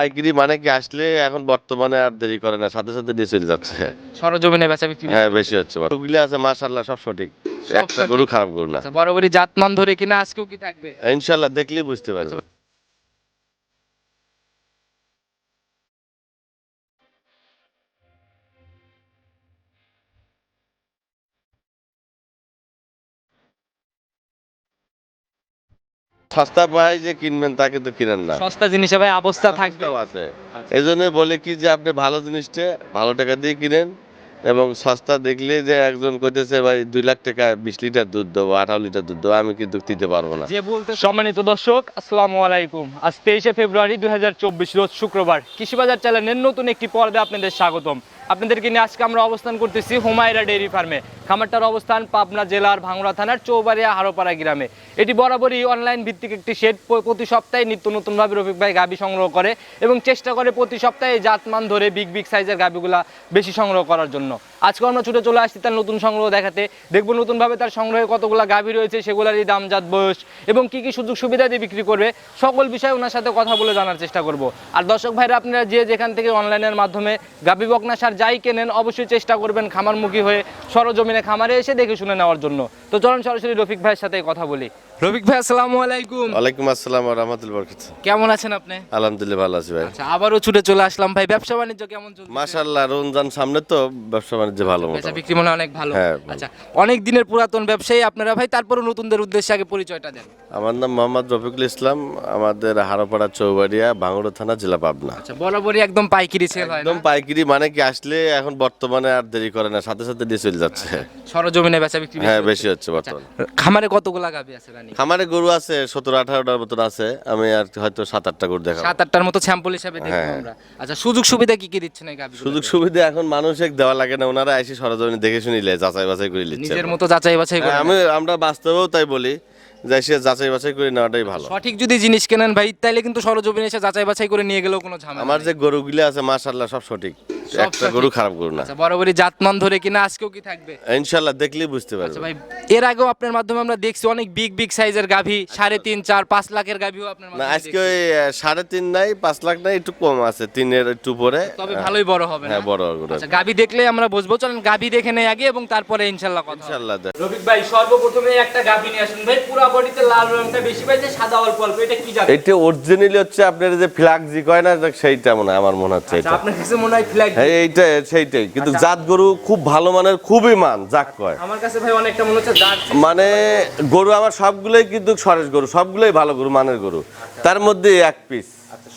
পাইকারি মানে কি আসলে এখন বর্তমানে আর দেরি করে না সাথে সাথে দিয়ে চলে যাচ্ছে। সরজমিনে বেচা বিক্রি হ্যাঁ বেশি হচ্ছে। ওগুলি আছে মাশাআল্লাহ সব সঠিক। একটা গরু খারাপ গরু না। আচ্ছা বরাবরই জাতমান ধরে কিনা আজকেও কি থাকবে? ইনশাআল্লাহ দেখলেই বুঝতে পারবে সস্তা পাই যে কিনবেন তাকে তো কিনেন না। সস্তা জিনিসে ভাই অবস্থা থাকবে। আছে। এই জন্য বলে কি যে আপনি ভালো জিনিসটা ভালো টাকা দিয়ে কিনেন এবং সস্তা দেখলে যে একজন কইতেছে ভাই দুই লাখ টাকা বিশ লিটার দুধ দেবো আঠারো লিটার দুধ দেবো আমি কিন্তু দিতে পারব না। যে বলতে সম্মানিত দর্শক আসসালামু আলাইকুম। আজ তেইশে ফেব্রুয়ারি দুই হাজার চব্বিশ রোজ শুক্রবার। কৃষিবাজার চ্যানেলের নতুন একটি পর্বে আপনাদের স্বাগতম। আপনাদেরকে নিয়ে আজকে আমরা অবস্থান করতেছি হুমায়রা ডেইরি ফার্মে। খামারটার অবস্থান পাবনা জেলার ভাঙ্গুড়া থানার চৌবাড়িয়া হারোপাড়া গ্রামে। এটি বরাবরই অনলাইন ভিত্তিক একটি শেড প্রতি সপ্তাহে নিত্য নতুনভাবে রফিক ভাই গাবি সংগ্রহ করে এবং চেষ্টা করে প্রতি সপ্তাহে জাতমান ধরে বিগ বিগ সাইজের গাবিগুলা বেশি সংগ্রহ করার জন্য। আজকে আমরা ছুটে চলে আসছি তার নতুন সংগ্রহ দেখাতে। দেখব নতুনভাবে তার সংগ্রহে কতগুলো গাভী রয়েছে, সেগুলোরই দাম, জাত, বয়স এবং কি কি সুযোগ সুবিধা দিয়ে বিক্রি করবে সকল বিষয়ে ওনার সাথে কথা বলে জানার চেষ্টা করব। আর দর্শক ভাইরা, আপনারা যে যেখান থেকে অনলাইনের মাধ্যমে গাভী বকনা সার যাই কেনেন অবশ্যই চেষ্টা করবেন খামারমুখী হয়ে সরজমিনে খামারে এসে দেখে শুনে নেওয়ার জন্য। তো চলুন সরাসরি রফিক ভাইয়ের সাথে কথা বলি। রফিক ভাই আসসালামু আলাইকুম। ওয়ালাইকুম আসসালাম রহমতুল বরকত। কেমন আছেন আপনি? আলহামদুলিল্লাহ ভালো আছি ভাই। আচ্ছা আবারও ছুটে চলে আসলাম ভাই। ব্যবসা বাণিজ্য কেমন চলছে? মাশাল্লাহ রমজান সামনে তো ব্যবসা বাণিজ্য ভালো মোটামুটি। বিক্রি মনে অনেক ভালো। হ্যাঁ, আচ্ছা অনেক দিনের পুরাতন ব্যবসায়ী আপনারা ভাই তারপরে নতুনদের উদ্দেশ্যে আগে পরিচয়টা দেন। আমার নাম মোহাম্মদ রফিকুল ইসলাম আমাদের হারোপাড়া চৌবাড়িয়া ভাঙড়া থানা জেলা পাবনা। আচ্ছা বরাবরই একদম পাইকারি সেল হয় একদম পাইকারি মানে কি আসলে এখন বর্তমানে আর দেরি করে না সাথে সাথে দিয়ে চলে যাচ্ছে। সরজমিনে বেচা বিক্রি হ্যাঁ বেশি হচ্ছে বর্তমানে। খামারে কতগুলা গাবি আছে রানী? খামারে গরু আছে সতেরো আঠারোটার মতন আছে। আমি আর হয়তো সাত আটটা গরু দেখাবো। সাত আটটার মতো স্যাম্পল হিসাবে দেখব। আমরা। আচ্ছা সুযোগ সুবিধা কি কি দিচ্ছেন এই গাবি সুযোগ সুবিধা এখন মানুষে দেওয়া লাগে না ওনারা এসে সরজমিনে দেখে শুনিলে যাচাই বাছাই করে নিচ্ছে। নিজের মতো যাচাই বাছাই করে হ্যাঁ, আমি আমরা বাস্তবেও তাই বলি। যে সে যাচাই বাছাই করে নেওয়াটাই ভালো। সঠিক যদি জিনিস কেনেন ভাই তাইলে কিন্তু সরজমিনে এসে যাচাই বাছাই করে নিয়ে গেলেও কোনো ঝামেলা আমার যে গরুগুলি আছে মাশাল্লাহ সব সঠিক। একটা গরু খারাপ গরু না। আচ্ছা বরাবরই জাতমান ধরে কিনা আজকেও কি থাকবে? ইনশাল্লাহ দেখলেই বুঝতে পারবে। আচ্ছা ভাই এর আগেও আপনার মাধ্যমে আমরা দেখছি অনেক বিগ বিগ সাইজের গাভী সাড়ে তিন চার পাঁচ লাখের গাভীও আপনার না আজকে ওই সাড়ে তিন নাই পাঁচ লাখ নাই একটু কম আছে তিনের একটু উপরে। তবে ভালোই বড় হবে হ্যাঁ বড় গরু আচ্ছা গাভী দেখলে আমরা বুঝব। চলেন গাভী দেখে নেই আগে এবং তারপরে কথা রফিক ভাই সর্বপ্রথমে একটা গাভী নিয়ে আসুন ভাই পুরো বডিতে লাল রংটা বেশি পাইছে সাদা অল্প অল্প এটা কি জাত? এটা অরিজিনালি হচ্ছে আপনার যে ফ্ল্যাগজি কয় না সেইটা মনে আমার মনে হচ্ছে আচ্ছা এটা। আপনার কাছে মনে হয় ফ্ল্যাগ হ্যাঁ এইটা সেইটাই। কিন্তু আচ্ছা। জাত গরু খুব ভালো মানের খুবই মান যাক কয়। আমার কাছে ভাই অনেকটা মনে হচ্ছে মানে গরু আমার সবগুলোই কিন্তু সরেশ গরু সবগুলোই ভালো গরু মানের গরু। তার মধ্যে এক পিস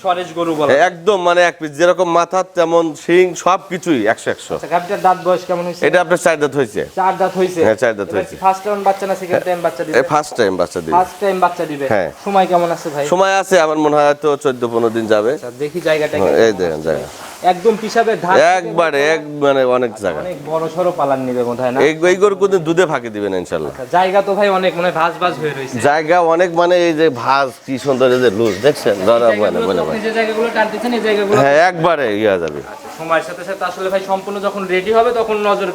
সরেশ গরু বলা একদম মানে এক পিস যেরকম মাথা তেমন শিং আচ্ছা গাভীটার দাঁত বয়স কেমন হয়েছে? এটা আপনার চার দাঁত হয়েছে। চার দাঁত হয়েছে? হ্যাঁ, চার দাঁত। ফার্স্ট টাইম বাচ্চা না সেকেন্ড টাইম বাচ্চা দিবে? ফার্স্ট টাইম বাচ্চা দিবে। ফার্স্ট টাইম বাচ্চা দিবে? হ্যাঁ। সময় কেমন আছে ভাই? সময় আছে আমার মনে হয় তো চোদ্দ পনেরো দিন যাবে। আচ্ছা দেখি জায়গাটা হ্যাঁ, এই দেখেন জায়গা। একদম পিসাবের ধার একবারে এক মানে অনেক জায়গা। অনেক বড় সড়ো পালান নিবে মনে না? এই এই গরু কিন্তু দুধে ফাঁকি দিবেন ইনশাল্লাহ। আচ্ছা, জায়গা তো ভাই অনেক মনে হয় হয়ে রয়েছে জায়গা অনেক মানে এই যে ভাজ কি সুন্দর এই যে লুজ দেখছেন? ধরা মানে মানে যে জায়গাগুলো টানতেছেন এই জায়গাগুলো হ্যাঁ একবারে ইয়া যাবে। সময়ের সাথে সাথে আসলে ভাই সম্পূর্ণ যখন রেডি হবে তখন নজর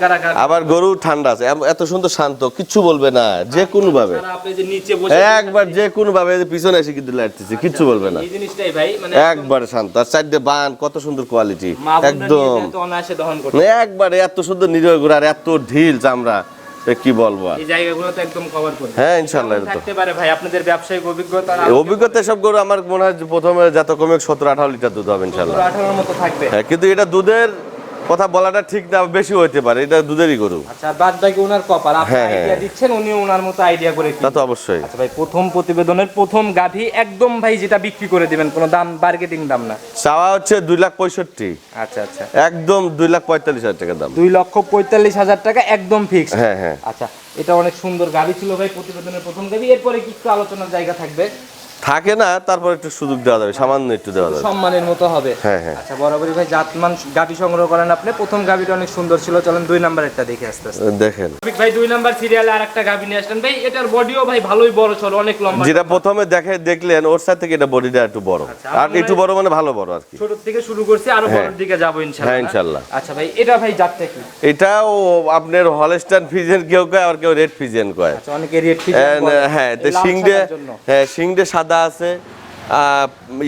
আবার গরু ঠান্ডা আছে এত সুন্দর শান্ত কিচ্ছু বলবে না যে কোনো ভাবে। আপনি যে নিচে বসে একবার যে কোনো ভাবে পিছনে এসে কিন্তু লাইতেছে কিচ্ছু বলবে না। এই জিনিসটাই ভাই মানে একবারে শান্ত আর চারটে বান কত সুন্দর কোয়ালিটি বোনরা একদম। মানে একবারে এত সুন্দর নিজের ঘুরে আর এত ঢিল চামড়া কি বলব এই জায়গাগুলো তো একদম কভার করবে হ্যাঁ থাকতে পারে ভাই আপনাদের ব্যবসায়িক অভিজ্ঞতা অভিজ্ঞতা সব গরু আমার মনে হয় প্রথমে যত কমে সতেরো আঠারো লিটার দুধ হবে ইনশাল্লাহ। আঠারোর মতো থাকবে। হ্যাঁ কিন্তু এটা দুধের কথা বলাটা ঠিক না বেশি হইতে পারে এটা দুধেরই গরু। আচ্ছা বাদ বাকি ওনার কপাল আপনি হ্যাঁ, আইডিয়া হ্যাঁ। দিচ্ছেন উনি ওনার মতো আইডিয়া করে তা তো অবশ্যই। আচ্ছা ভাই প্রথম প্রতিবেদনের প্রথম গাভী একদম ভাই যেটা বিক্রি করে দিবেন কোনো দাম মার্কেটিং দাম না? চাওয়া হচ্ছে দুই লাখ পঁয়ষট্টি। আচ্ছা আচ্ছা। একদম দুই লাখ পঁয়তাল্লিশ হাজার টাকা দাম। দুই লক্ষ পঁয়তাল্লিশ হাজার টাকা একদম ফিক্স হ্যাঁ হ্যাঁ। আচ্ছা এটা অনেক সুন্দর গাভী ছিল ভাই প্রতিবেদনের প্রথম গাভী। এরপরে কি একটু আলোচনার জায়গা থাকবে? থাকে না তারপর একটু সুযোগ দেওয়া যাবে সামান্য একটু দেওয়া যাবে। সম্মানের মতো হবে। হ্যাঁ, হ্যাঁ। আচ্ছা বরাবরই ভাই জাতমান গাভী সংগ্রহ করেন আপনি। প্রথম গাভীটা অনেক সুন্দর ছিল চলেন দুই নাম্বারেরটা দেখে আসতে আসতে। দেখেন। ভাই দুই নাম্বার সিরিয়ালে আর একটা গাভী নিয়ে আসলেন। ভাই এটার বডিও ভাই ভালোই বড় ছিল অনেক লম্বা। যেটা প্রথমে দেখে দেখলেন ওর সাথে থেকে এটা বডিটা একটু বড়। আচ্ছা, আর একটু বড় মানে ভালো বড় আর কি। ছোট থেকে শুরু করছি আরও হ্যাঁ। বড়র দিকে যাব ইনশাআল্লাহ হ্যাঁ, ইনশাআল্লাহ। আচ্ছা ভাই এটা ভাই জাতটা কি? এটাও আপনার হলস্টান ফিজেন কেউ কয় আর কেউ রেড ফিজেন কয়। আচ্ছা অনেকে রেড And, হ্যাঁ তো সিংডে হ্যাঁ সিংডে সাদা আছে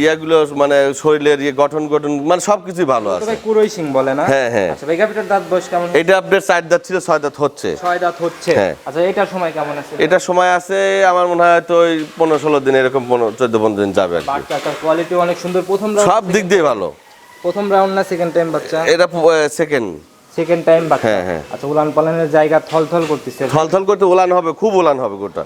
ইয়েগুলো মানে শরীরের ইয়ে গঠন গঠন মানে সব কিছুই ভালো আছে। কুরই সিং বলে না? হ্যাঁ, হ্যাঁ। আচ্ছা গাভিটার দাঁত বয়স কেমন? এটা আপনার চার দাঁত ছিল ছয় দাঁত হচ্ছে। ছয় দাঁত হচ্ছে। হ্যাঁ। আচ্ছা এটার সময় কেমন আছে? এটা সময় আছে আমার মনে হয় তো ওই পনেরো ষোলো দিন এরকম পনেরো চোদ্দ পনেরো দিন যাবে আর কোয়ালিটি অনেক সুন্দর। প্রথম সব দিক দিয়ে ভালো। প্রথম রাউন্ড না সেকেন্ড টাইম বাচ্চা? এটা সেকেন্ড সেকেন্ড টাইম বাচ্চা হ্যাঁ, হ্যাঁ। আচ্ছা উলান পালানের জায়গা থল থল করতেছে। থলথল করতে উলান হবে খুব উলান হবে গোটা।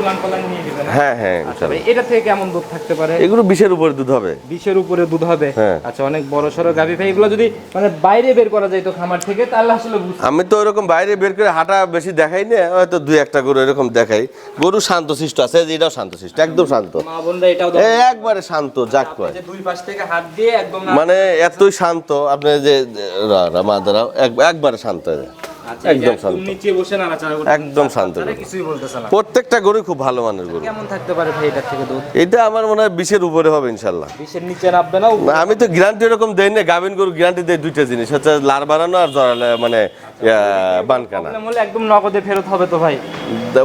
উলান পালান নিয়ে দিবেন হ্যাঁ? হ্যাঁ আচ্ছা এটা থেকে কেমন দুধ থাকতে পারে? এগুলো বিশের উপরে দুধ হবে। বিশের উপরে দুধ হবে? হ্যাঁ। আচ্ছা অনেক বড় সড়ো ভাই এগুলো যদি মানে বাইরে বের করা যায় তো খামার থেকে তাহলে আসলে আমি তো ওরকম বাইরে বের করে হাঁটা বেশি দেখাই না হয়তো দুই একটা গরু এরকম দেখাই। গরু শান্তশিষ্ট আছে এটাও শান্তশিষ্ট একদম শান্ত। মা বোনরা এটাও একবারে শান্ত যাক কয়। দুই পাশ থেকে হাত দিয়ে একদম মানে এতই শান্ত আপনি যে মা দাঁড়াও একবারে শান্ত হয়ে। আচ্ছা, একদম শান্ত। নিচে বসে নাড়াচাড়া করতে একদম শান্ত কিছুই বলতেছে না। প্রত্যেকটা গরু খুব ভালো মানের গরু। কেমন থাকতে পারে ভাই এটার থেকে দুধ? এটা আমার মনে হয় বিশের উপরে হবে ইনশাল্লাহ বিশের নিচে নামবে না আমি তো গ্যারান্টি এরকম দেই না গাভিন গরু গ্যারান্টি দেয় দুইটা জিনিস হচ্ছে লার বাড়ানো আর জড়ালে মানে বানকানা একদম নগদে ফেরত হবে তো ভাই।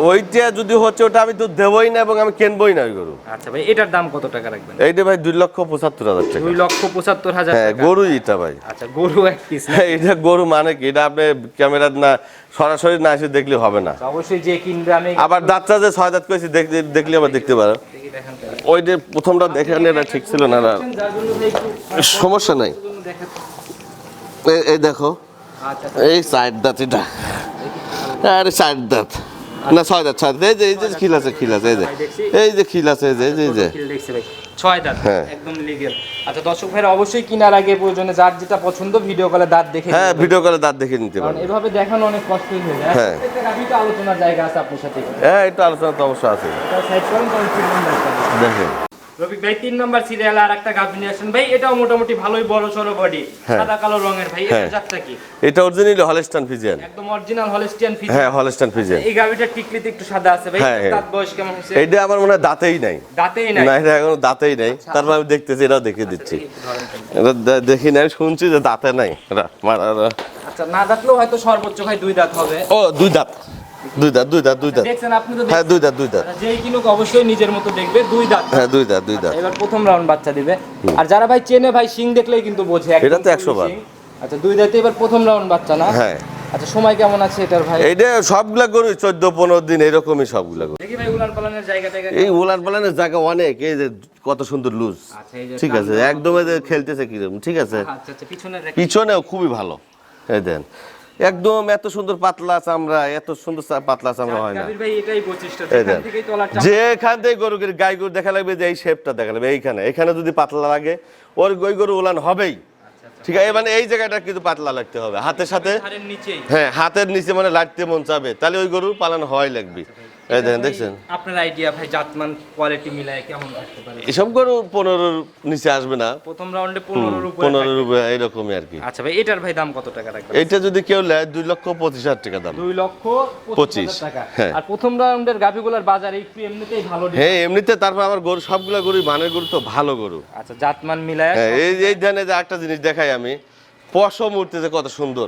ওইটা যদি হচ্ছে ওটা আমি তো দেবই না এবং আমি কিনবই না ওই গরু। আচ্ছা ভাই এটার দাম কত টাকা রাখবেন? এইটা ভাই দুই লক্ষ পঁচাত্তর হাজার টাকা। দুই লক্ষ পঁচাত্তর হাজার হ্যাঁ গরু এটা ভাই। আচ্ছা গরু এক পিস এটা গরু মানে কি? এটা আপনি ক্যামেরা না সরাসরি না এসে দেখলে হবে না। অবশ্যই যে কিনবে আমি আবার দাঁতটা যে ছয় দাঁত করেছি দেখলে- দেখলে আবার দেখতে পারো। দেখান। ওই যে প্রথমটা দেখে এটা ঠিক ছিল না সমস্যা নাই। এই- দেখো। আচ্ছা এই সাইড দাঁত এটা। আরে সাইড দাঁত। না ছয় দাঁত ছয় দাঁত। এই যে এই যে খিল আছে খিল আছে এই যে। এই যে খিল আছে এই যে এই যে ছয় দাঁত হ্যাঁ। একদম লিগেল আচ্ছা দর্শক ভাইরা অবশ্যই কেনার আগে প্রয়োজনে যার যেটা পছন্দ ভিডিও কলে দাঁত দেখে হ্যাঁ ভিডিও করে দাঁত দেখে নিতে কারণ পারো এভাবে দেখানো অনেক কষ্টই হয়ে যায়। হ্যাঁ। আলোচনার জায়গা আছে আপনার সাথে। হ্যাঁ একটু আলোচনা তো অবশ্যই আছে। দেখেন। রফিক ভাই তিন নম্বর সিরিয়াল আর একটা গাভী নিয়ে আসেন। ভাই এটাও মোটামুটি ভালোই বড় বডি হ্যাঁ। সাদা কালো রঙের ভাই হ্যাঁ। এটা জাতটা কি? এটা অরিজিনালি হলস্টান ফিজিয়ান একদম অরিজিনাল হ্যাঁ হলস্টান ফিজিয়ান এই টিকলিতে একটু সাদা আছে ভাই হ্যাঁ, হ্যাঁ। দাঁত বয়স কেমন হয়েছে? এইটা আমার মনে হয় দাঁতেই নাই। দাঁতেই নাই? না এটা এখনও দাঁতেই নাই। তারপর আমি দেখতেছি এটাও দেখে দিচ্ছি। একটু ধরেন এটা দেখি শুনছি যে দাঁতে নাই। মারা- আচ্ছা না দাঁতলেও হয়তো সর্বোচ্চ ভাই দুই দাঁত হবে। ও দুই দাঁত। দুই দাঁত দুই দাঁত দুই দাঁত। দেখছেন আপনি তো হ্যাঁ দুই দাঁত দুই দাঁত। যেই কিনুক অবশ্যই নিজের মতো দেখবে দুই দাঁত। হ্যাঁ দুই দাঁত দুই দাঁত। এবার প্রথম রাউন্ড বাচ্চা দিবে। আর যারা ভাই চেনে ভাই সিং দেখলেই কিন্তু বোঝে এটা তো 100 বার। আচ্ছা দুই দাঁতে এবার প্রথম রাউন্ড বাচ্চা না? হ্যাঁ। আচ্ছা সময় কেমন আছে এটার ভাই? এইটা সবগুলা গরু চোদ্দ পনেরো দিন এরকমই সবগুলা গরু। দেখি ভাই উলান পালানের জায়গা এই উলান পালানের জায়গা অনেক এই যে কত সুন্দর লুজ। আচ্ছা এই যে ঠিক আছে একদম খেলতেছে কীরকম ঠিক আছে। আচ্ছা আচ্ছা পিছনে পিছনেও খুবই ভালো। এই দেন। একদম এত সুন্দর পাতলা চামড়া এত সুন্দর পাতলা চামড়া হয় না। যেখান থেকে গরু গাই গরু দেখা লাগবে যে এই শেপটা দেখা লাগবে এইখানে। এখানে যদি পাতলা লাগে ওর গই গরু উলান হবেই। ঠিক আছে মানে এই জায়গাটা কিন্তু পাতলা লাগতে হবে। হাতের সাথে হ্যাঁ হাতের নিচে মানে লাগতে মন চাবে। তাহলে ওই গরু পালন হয় লাগবে। এই দেখেন দেখছেন? আপনার আইডিয়া ভাই জাতমান কোয়ালিটি মিলায় কেমন থাকতে পারে? এসব গরু পনেরোর নিচে আসবে না। প্রথম রাউন্ডে উপরে উপরে এইরকমই আর কি। আচ্ছা ভাই এটার ভাই দাম কত টাকা রাখবেন? এইটা যদি কেউ নেয় লক্ষ পঁচিশ হাজার টাকা দাম। লক্ষ টাকা। হ্যাঁ। আর প্রথম রাউন্ডের গাভিগুলোর বাজারে একটু এমনিতেই ভালো হ্যাঁ এমনিতে তারপর আমার গরু সবগুলা গরু মানের গরু তো ভালো গরু। আচ্ছা জাতমান মিলায় হ্যাঁ এই এই ধানে যে একটা জিনিস দেখাই আমি পশম উঠতেছে কত সুন্দর।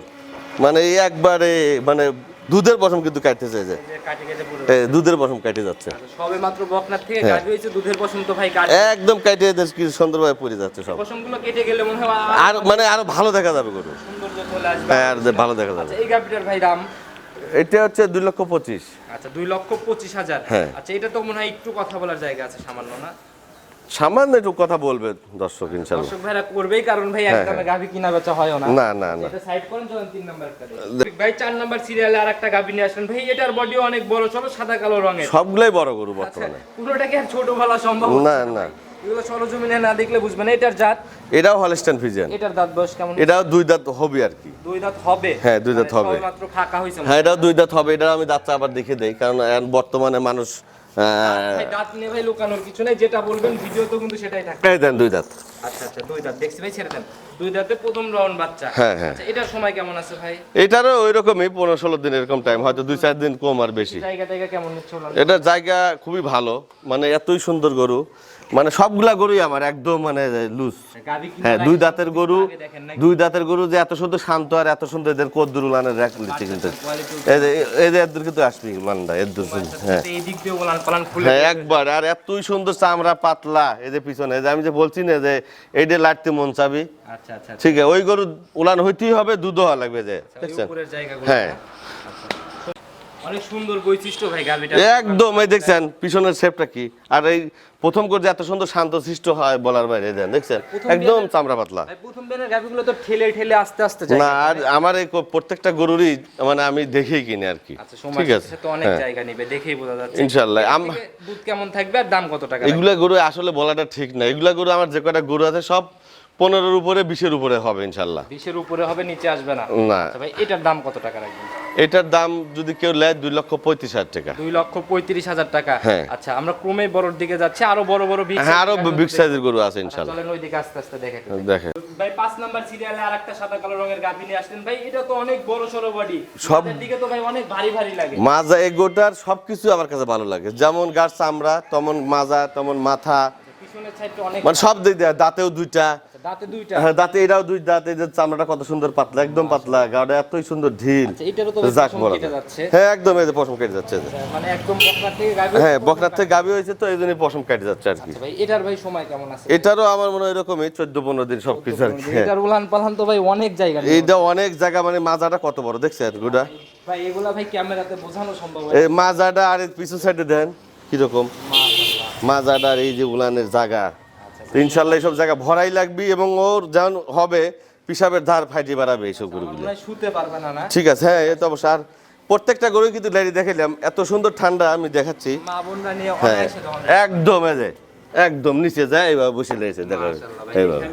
মানে একবারে মানে দুধের পশম কিন্তু কাটতে এই দুধের পশম কাটে যাচ্ছে। সবে মাত্র বকনার থেকে হ্যাঁ। হয়েছে দুধের পশম তো ভাই কাটে। একদম কাটে এদের কি সুন্দরভাবে পড়ে যাচ্ছে সব। পশমগুলো কেটে গেলে মনে হয় আর মানে আরও ভালো দেখা যাবে গরু। সৌন্দর্য চলে আসবে। হ্যাঁ আর ভালো দেখা যাবে। আচ্ছা এই ভাই দাম? এটা হচ্ছে দুই লক্ষ পঁচিশ। আচ্ছা দুই লক্ষ পঁচিশ হাজার। হ্যাঁ। আচ্ছা এটা তো মনে হয় একটু কথা বলার জায়গা আছে সামান্য না? সামান্য একটু কথা বলবে দর্শক ইনশাল্লাহ দর্শক ভাইরা করবেই কারণ ভাই হ্যাঁ, একদমে গাভি কিনা বেচা হয় না। না না না। এটা সাইড করেন চলেন ভাই নাম্বার সিরিয়ালে আর একটা গাভি নিয়ে আসলেন। ভাই এটার বডিও অনেক বড় সাদা কালো রঙের। সবগুলাই বড় গরু আচ্ছা বর্তমানে পুরোটাকে আর ছোট বলা সম্ভব না না। এগুলো সরজমিনে না দেখলে বুঝবেন এটার জাত? এটাও হলস্টান ফিজিয়ান এটার দাঁত বয়স কেমন? এটাও দুই দাঁত হবে আর কি। দুই দাঁত হবে? হ্যাঁ, দুই দাঁত মানে হবে। সবেমাত্র ফাঁকা হয়েছে হ্যাঁ এটাও দুই দাঁত হবে। এটা আমি দাঁতটা আবার দেখে দেই কারণ বর্তমানে মানুষ দাঁত নিয়ে ভাই লুকানোর কিছু নেই যেটা বলবেন ভিডিও তো কিন্তু সেটাই থাকবে। এই দেন দুই দাঁত। আচ্ছা আচ্ছা দুই দাঁত। দেখছি ভাই ছেড়ে দেন। দুই দাঁতে প্রথম রাউন্ড বাচ্চা। হ্যাঁ, হ্যাঁ। আচ্ছা এটার সময় কেমন আছে ভাই? এটারও ওই রকমই পনেরো ষোলো দিন এরকম টাইম হয়তো দুই চার দিন কম আর বেশি। জায়গা টায়গা কেমন নিচ্ছে এটা জায়গা খুবই ভালো মানে এতই সুন্দর গরু। মানে সবগুলা গরুই আমার একদম মানে লুজ হ্যাঁ দুই দাঁতের গরু? দুই দাঁতের গরু যে এত সুন্দর শান্ত আর এত সুন্দর এদের কদ্দুর উলানের র্যাক লিখছে কিন্তু। এই যে এদের কিন্তু আসবি মানটা এদের হ্যাঁ। হ্যাঁ একবার আর এতই সুন্দর চামড়া পাতলা এই যে পিছনে এই যে আমি যে বলছি না যে এই যে লাটতে মন চাবি। আচ্ছা আচ্ছা ঠিক আছে ওই গরু উলান হইতেই হবে দুধ হওয়া লাগবে যে দেখছেন? উপরের জায়গাগুলো হ্যাঁ। অনেক সুন্দর বৈশিষ্ট্য ভাই একদম এই দেখছেন পিছনের শেপটা কি? আর এই প্রথম করে যে এত সুন্দর শান্ত সৃষ্ট হয় বলার বাইরে দেন দেখছেন? একদম চামড়া পাতলা। প্রথম বেনের তো ঠেলে ঠেলে আস্তে আস্তে যায়। না আর আমার এই প্রত্যেকটা গরুরই মানে আমি দেখেই কিনি আর কি। আচ্ছা ঠিক আছে। তো অনেক হ্যাঁ। জায়গা নিবে দেখেই বোঝা যাচ্ছে। থেকে দুধ কেমন থাকবে আর দাম কত টাকা এগুলা গরু আসলে বলাটা ঠিক না। এগুলা গরু আমার যে কটা গরু আছে সব পনেরোর উপরে বিশের উপরে হবে ইনশাল্লাহ বিশের উপরে হবে নিচে আসবে না। না। আচ্ছা ভাই এটার দাম কত টাকা রাখবেন? এটার দাম যদি কেউ নেয় দুই লক্ষ পঁয়ত্রিশ হাজার টাকা। দুই লক্ষ পঁয়ত্রিশ হাজার টাকা? হ্যাঁ। আচ্ছা আমরা ক্রমে বড়র দিকে যাচ্ছি আরও বড় বড় হ্যাঁ আরও বিগ সাইজের গরু আছে আচ্ছা, ইনশাল্লাহ। চলেন ওই দিকে আস্তে আস্তে দেখে দেখেন। ভাই পাঁচ নাম্বার সিরিয়ালে আর একটা সাদা কালো রঙের গাভী নিয়ে আসলেন। ভাই এটা তো অনেক বড় সড়ো বডি সব- দিকে তো ভাই অনেক ভারী ভারী লাগে। মাজা এই গোটার সবকিছু আমার কাছে ভালো লাগে। যেমন গাছ চামড়া তেমন মাজা তেমন মাথা। অনেক মানে সব দিক দিয়ে দাঁতেও দুইটা। দাঁতে দুইটা? হ্যাঁ দাঁতে এটাও দুই দাঁত যে চামড়াটা কত সুন্দর পাতলা একদম পাতলা গাড়া এতই সুন্দর ঢিল। আচ্ছা এটারও তো যাক বলা হ্যাঁ একদম এই যে পশম কেটে যাচ্ছে যে। মানে একদম বকনার থেকে গাভী হ্যাঁ বকনার থেকে গাবি হয়েছে তো এই জন্যই পশম কেটে যাচ্ছে আর কি। আচ্ছা ভাই এটার ভাই সময় কেমন আছে? এটারও আমার মনে হয় এরকমই চোদ্দ পনেরো দিন সবকিছু আর কি হ্যাঁ। এটার উলান পালান তো ভাই অনেক জায়গা। এইটা অনেক জায়গা মানে মাজাটা কত বড় দেখছেন গুডা ভাই এগুলা ভাই ক্যামেরাতে বোঝানো সম্ভব এই মাজাটা আর পিছু সাইডে দেন কীরকম? মাজাটা আর এই যে উলানের জায়গা। ইনশাল্লাহ এইসব জায়গা ভরাই লাগবে এবং ওর যেমন হবে পিসাবের ধার ফাইটে বাড়াবে এইসব গরুগুলো। শুতে পারবে না ঠিক আছে হ্যাঁ এ তো অবশ্য। আর প্রত্যেকটা গরু কিন্তু লাইরি দেখাইলাম এত সুন্দর ঠান্ডা আমি দেখাচ্ছি। হ্যাঁ একদম যে একদম নিচে যায় এইভাবে বসে লেগেছে দেখো এইভাবে।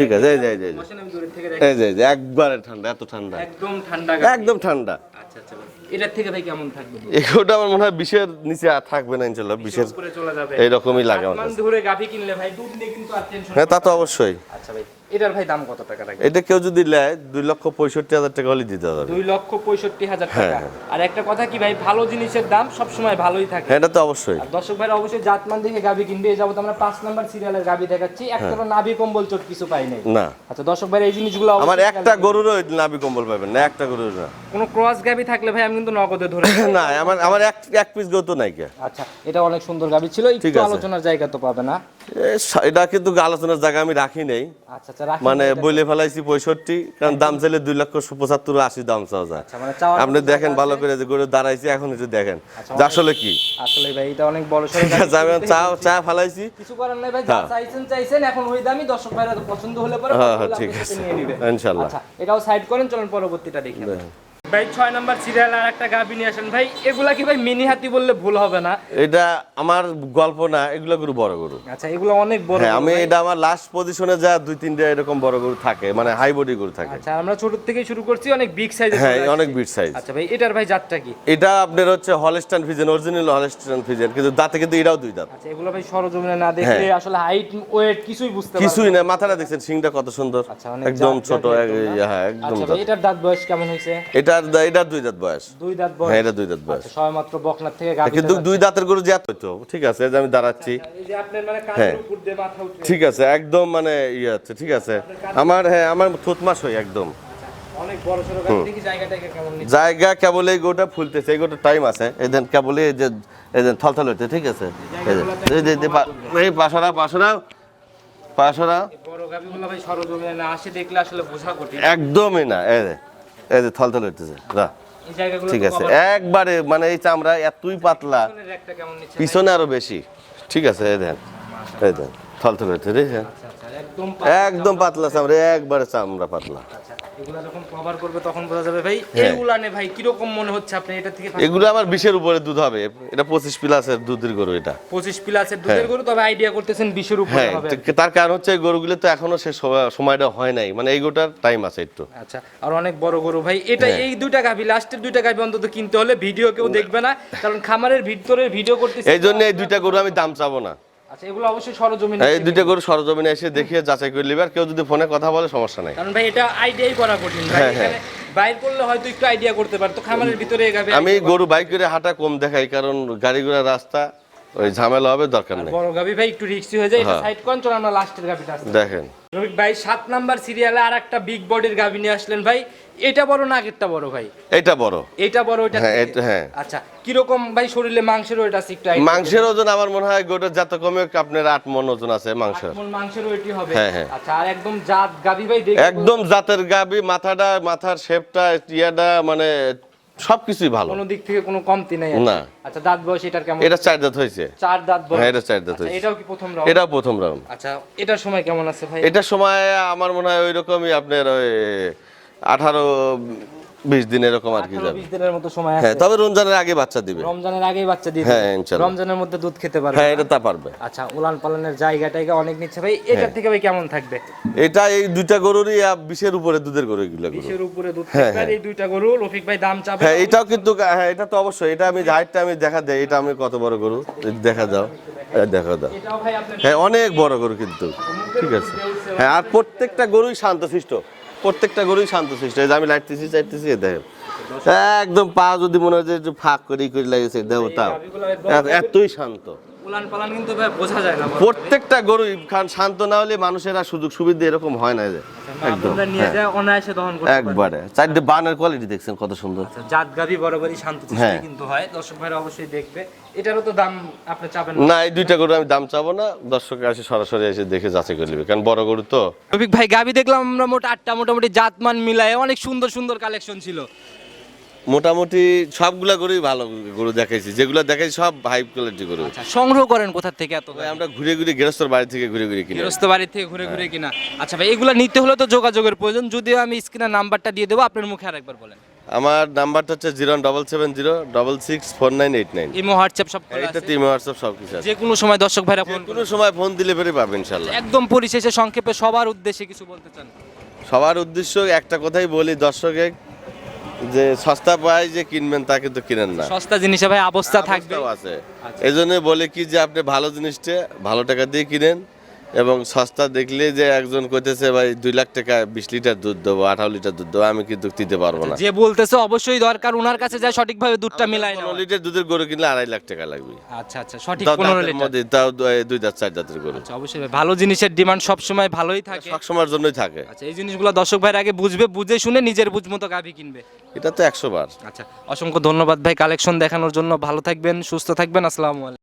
ঠিক আছে এই যে এই যে, এই যে। বসেন, আমি দূরের থেকে দেখি। এই যে এই যে একবারে ঠান্ডা এত ঠান্ডা। একদম ঠান্ডা একদম ঠান্ডা। আচ্ছা আচ্ছা। এটার থেকে ভাই কেমন থাকবে? এগুলোটা আমার মনে হয় বিশের নিচে আর থাকবে না ইনশাল্লাহ বিশের উপরে চলে যাবে। এইরকমই লাগে আমার ধরে গাভী কিনলে ভাই দুধ নিয়ে কিন্তু আর টেনশন হ্যাঁ তা তো অবশ্যই। আচ্ছা ভাই। এটার ভাই দাম কত টাকা রাখবে এটা কেউ যদি নেয় দুই লক্ষ পঁয়ষট্টি হাজার টাকা হলে দিতে হবে দুই লক্ষ পঁয়ষট্টি হাজার হ্যাঁ, টাকা আর একটা কথা কি ভাই ভালো জিনিসের দাম সবসময় ভালোই থাকে। হ্যাঁ এটা তো অবশ্যই। দর্শক ভাইরা অবশ্যই জাতমান দেখে গাবি কিনবে। এই যাবত আমরা পাঁচ নাম্বার সিরিয়ালের গাবি দেখাচ্ছি। একটা নাভি কম্বল চোট কিছু পাই নাই। না। আচ্ছা দর্শক ভাইরা এই জিনিসগুলো আমার একটা গরুরও নাবি কম্বল পাবেন না একটা গরুর না। কোনো ক্রস গাবি থাকলে ভাই আমি কিন্তু নগদে ধরে না আমার আমার এক এক পিস গরু তো নাই আচ্ছা এটা অনেক সুন্দর গাবি ছিল। একটু আলোচনার জায়গা তো পাবে না। এটা কিন্তু আলোচনার জায়গা আমি রাখি নেই। আচ্ছা মানে বইলে ফেলাইছি পঁয়ষট্টি কারণ দাম চাইলে দুই লক্ষ পঁচাত্তর আশি দাম চাওয়া যায়। আচ্ছা মানে আপনি দেখেন ভালো করে যে গরু দাঁড়াইছি এখন একটু দেখেন। আচ্ছা, যে আসলে কি? আসলে ভাই এটা অনেক বড় সড়ো ঠিক গাবি। আছে আমি এখন চা চা ফেলাইছি। কিছু করার নাই ভাই হ্যাঁ। চাইছেন চাইছেন এখন ওই দামই দর্শক ভাইরা পছন্দ হলে পরে হ্যাঁ, ঠিক আছে। সাথে ইনশাল্লাহ। আচ্ছা এটাও সাইড করেন চলেন পরবর্তীটা দেখি ভাই ছয় নাম্বার সিরিয়াল আর একটা গাবি নিয়ে আসেন। ভাই এগুলা কি ভাই মিনি হাতি বললে ভুল হবে না? এটা আমার গল্প না এগুলো গরু বড় গরু। আচ্ছা এগুলো অনেক বড় হ্যাঁ আমি এটা আমার লাস্ট পজিশনে যা দুই তিনটা এরকম বড় গরু থাকে মানে হাই বডি গরু থাকে। আচ্ছা আমরা ছোট থেকে শুরু করছি অনেক বিগ সাইজের হ্যাঁ অনেক বিট সাইজ আচ্ছা ভাই এটার ভাই জাতটা কি? এটা আপনার হচ্ছে holstein friesian original holstein friesian কিন্তু দাঁতে কিন্তু এটাও দুই দাঁত। আচ্ছা এগুলো ভাই সরজমিনে না দেখলে হ্যাঁ। আসলে হাইট ওয়েট কিছুই বুঝতে পারবেন কিছুই না। মাথাটা দেখছেন সিংটা কত সুন্দর। আচ্ছা একদম ছোট? হ্যাঁ একদম আচ্ছা দাঁত। এটার দাঁত বয়স কেমন হয়েছে? এটার এটার দুই দাঁত বয়স। দুই দাঁত হ্যাঁ এটা দুই দাঁত বয়স। আচ্ছা সবেমাত্র বকনার থেকে গাবি কিন্তু দুই দাঁতের গরু যে এত হইতো, ঠিক আছে এই যে আমি দাঁড়াচ্ছি। এই যে আপনার মানে হ্যাঁ। কাঁধের উপর দিয়ে মাথা উঠে। ঠিক আছে একদম মানে ইয়ে আছে ঠিক আছে। আমার হ্যাঁ আমার থুতমাস হই একদম। অনেক বড় সড়ো দেখি জায়গাটা কেমন জায়গা কেবল এই গোটা ফুলতেছে এই গোটা টাইম আছে। এই দেন কেবল এই যে এই থলথল হইতে ঠিক আছে। এই যে এই যে- এই যে পা- এই পাশরা পাশরা পাশরা বড় গাবিগুলো ভাই সরজমিনে না আসে দেখলে আসলে বোঝা কঠিন। একদমই না এই এই যে থলথল হইতেছে ঠিক আছে। একবারে মানে এই চামড়া এতই পাতলা। পিছনে আরও বেশি। ঠিক আছে এই দেন এই দেন থলথল হইতে দেখছেন আচ্ছা আচ্ছা একদম পাতলা চামড়া একবারে চামড়া পাতলা। এগুলো যখন কভার করবে তখন বোঝা যাবে ভাই এই হ্যাঁ। উলানে ভাই কীরকম মনে হচ্ছে আপনি এটা থেকে এগুলো আবার বিশের উপরে দুধ হবে। এটা পঁচিশ প্লাসের দুধের গরু এটা। পঁচিশ প্লাসের দুধের গরু তবে আইডিয়া করতেছেন বিশের উপরে হ্যাঁ হবে। তার কারণ হচ্ছে এই গরুগুলো তো এখনও সে সময়টা হয় নাই। মানে এই গোটার টাইম আছে একটু। আচ্ছা আর অনেক বড় গরু ভাই এটা হ্যাঁ। এই দুইটা লাস্টের দুইটা অন্তত কিনতে হলে ভিডিও কেউ দেখবে না কারণ খামারের ভিতরে ভিডিও করতেছে এই জন্য এই দুইটা গরু আমি দাম চাবো না। এগুলো অবশ্যই সরজমিনে এই দুইটা গরু সরজমিনে এসে দেখিয়ে যাচাই করে নিবে আর কেউ যদি ফোনে কথা বলে সমস্যা নাই। কারণ ভাই এটা আইডিয়াই করা কঠিন। ভাই হ্যাঁ, হ্যাঁ। এখানে বাইর করলে হয়তো একটু আইডিয়া করতে পারতো খামারের ভিতরে আমি গরু বাইক করে হাঁটা কম দেখাই কারণ গাড়ি ঘোড়া রাস্তা ওই ঝামেলা হবে দরকার নেই। বড় গাবি ভাই একটু রিক্সি হয়ে যায় এটা। সাইড আমরা লাস্টের গাবিটা আসছে দেখেন। ভাই সাত নাম্বার সিরিয়ালে আর একটা বিগ বডির গাবি নিয়ে আসলেন ভাই। এটা বড় না আগেরটা বড় ভাই? এটা বড়। এটা বড় ওইটা হ্যাঁ, এটা- হ্যাঁ। আচ্ছা কীরকম ভাই শরীরে মাংসের ওইটা আছে একটু মাংসের ওজন আমার মনে হয় গোটা জাত কমে আপনার আট মন ওজন আছে মাংসের। মণ মাংসের ওইটি হবে। হ্যাঁ, হ্যাঁ। আচ্ছা আর একদম জাত গাবি ভাই একদম জাতের গাবি মাথাটা মাথার শেপটা ইয়াটা মানে সবকিছুই ভালো। কোনো দিক থেকে কোনো কমতি নাই না। আচ্ছা দাঁত বয়স এটার কেমন? এটা চার দাঁত হয়েছে। চার দাঁত বয়স? হ্যাঁ, এটা চার দাঁত আচ্ছা, হয়েছে। এটাও কি প্রথম রাউন্ড এটা প্রথম রাউন্ড আচ্ছা এটার সময় কেমন আছে ভাই? এটার সময় আমার মনে হয় ওইরকমই আপনার ওই আঠারো বিশ দিন এরকম আর কি যাবে। 20 দিনের মতো সময় আছে। হ্যাঁ তবে রমজানের আগে বাচ্চা দিবে। রমজানের আগেই বাচ্চা হ্যাঁ, দেবে। ইনশাল্লাহ। রমজানের মধ্যে দুধ খেতে পারবে হ্যাঁ এটা তা পারবে। আচ্ছা উলান পালানের জায়গা টাইগা অনেক নিচ্ছে ভাই। এটার থেকে ভাই কেমন থাকবে? এটা এই দুইটা গরুরই আহ, বিশের উপরে দুধের গরু এগুলো গরু। বিশের উপরে দুধ হ্যাঁ, থাকবে এই দুইটা গরু রফিক ভাই দাম চাবে হ্যাঁ এটাও কিন্তু হ্যাঁ এটা তো অবশ্যই। এটা আমি হাইটটা আমি দেখা দেয় এটা আমি কত বড় গরু? দেখা দাও। দেখা দাও। এটাও ভাই আপনার হ্যাঁ অনেক বড় গরু কিন্তু। ঠিক আছে। হ্যাঁ আর প্রত্যেকটা গরুই শান্তশিষ্ট। প্রত্যেকটা গরুই শান্ত সৃষ্টি। আমি লাইটতেছি, চাইতেছি দেখেন। একদম পা যদি মনে হয় যে একটু ফাঁক করি করে লাগেছে দেবতা এতই শান্ত। উলান পালান কিন্তু ভাই বোঝা যায় না প্রত্যেকটা গরুই খান শান্ত না হলে মানুষেরা সুযোগ সুবিধা এরকম হয় না যে। একদম নিয়ে হ্যাঁ, যায় অনায়াসে দহন করতে পারে একবারে। চারটে বানের কোয়ালিটি দেখছেন কত সুন্দর। আচ্ছা, জাত গাবি বরাবরই শান্ত হ্যাঁ। কিন্তু হয়। দর্শক ভাইরা অবশ্যই দেখবে। এটারও তো দাম আপনি চাবেন না। না এই দুইটা গরু আমি দাম চাবো না। দর্শক সরাসরি এসে দেখে যাচাই করে নেবে। কারণ বড় গরু তো। রফিক ভাই গাবি দেখলাম আমরা মোট আটটা মোটামুটি জাতমান মিলায় অনেক সুন্দর সুন্দর কালেকশন ছিল। মোটামুটি সবগুলা গরুই ভালো গরু দেখাইছি। যেগুলো দেখাইছি সব হাই কোয়ালিটি গরু। আচ্ছা সংগ্রহ করেন কোথা থেকে এত আমরা ঘুরে ঘুরে গৃহস্থর বাড়ি থেকে ঘুরে ঘুরে কিনে। গৃহস্থ বাড়ি থেকে ঘুরে ঘুরে কিনা। আচ্ছা ভাই এগুলো নিতে হলে তো যোগাযোগের প্রয়োজন। যদিও আমি স্ক্রিনের নাম্বারটা দিয়ে দেবো আপনার মুখে আরেকবার বলেন। আমার নাম্বারটা হচ্ছে zero double seven zero double six four nine eight nine imo WhatsApp সব আছে। টিম হোয়াটসঅ্যাপ সব কিছু আছে। যে কোনো সময় দর্শক ভাইরা ফোন কোনো সময় ফোন দিলে পরে পাবে ইনশাল্লাহ একদম পরিশেষে সংক্ষেপে সবার উদ্দেশ্যে কিছু বলতে চান। সবার উদ্দেশ্য একটা কথাই বলি দর্শকে যে সস্তা পায় যে কিনবেন তা কিন্তু কিনেন না। সস্তা জিনিস ভাই অবস্থা থাকবে। আছে। এই জন্য বলে কি যে আপনি ভালো জিনিসটা ভালো টাকা দিয়ে কিনেন এবং সস্তা দেখলে যে একজন কইতেছে ভাই দুই লাখ টাকা বিশ লিটার দুধ দেবো আঠারো লিটার দুধ দেবো আমি কিন্তু দিতে পারব না? যে বলতেছে অবশ্যই দরকার ওনার কাছে যায় সঠিকভাবে দুধটা মিলাই নেওয়া লিটার দুধের গরু কিনলে আড়াই লাখ টাকা লাগবে। আচ্ছা আচ্ছা সঠিক পনেরো লিটার। মধ্যে তাও দুই দাঁত চার দাঁতের গরু। আচ্ছা অবশ্যই ভালো জিনিসের ডিমান্ড সবসময় ভালোই থাকে। সবসময়ের জন্যই থাকে। আচ্ছা এই জিনিসগুলো দর্শক ভাইয়ের আগে বুঝবে বুঝে শুনে নিজের বুঝ মতো গাভি কিনবে। এটা তো একশো বার। আচ্ছা অসংখ্য ধন্যবাদ ভাই কালেকশন দেখানোর জন্য। ভালো থাকবেন সুস্থ থাকবেন আসসালামু আলাইকুম।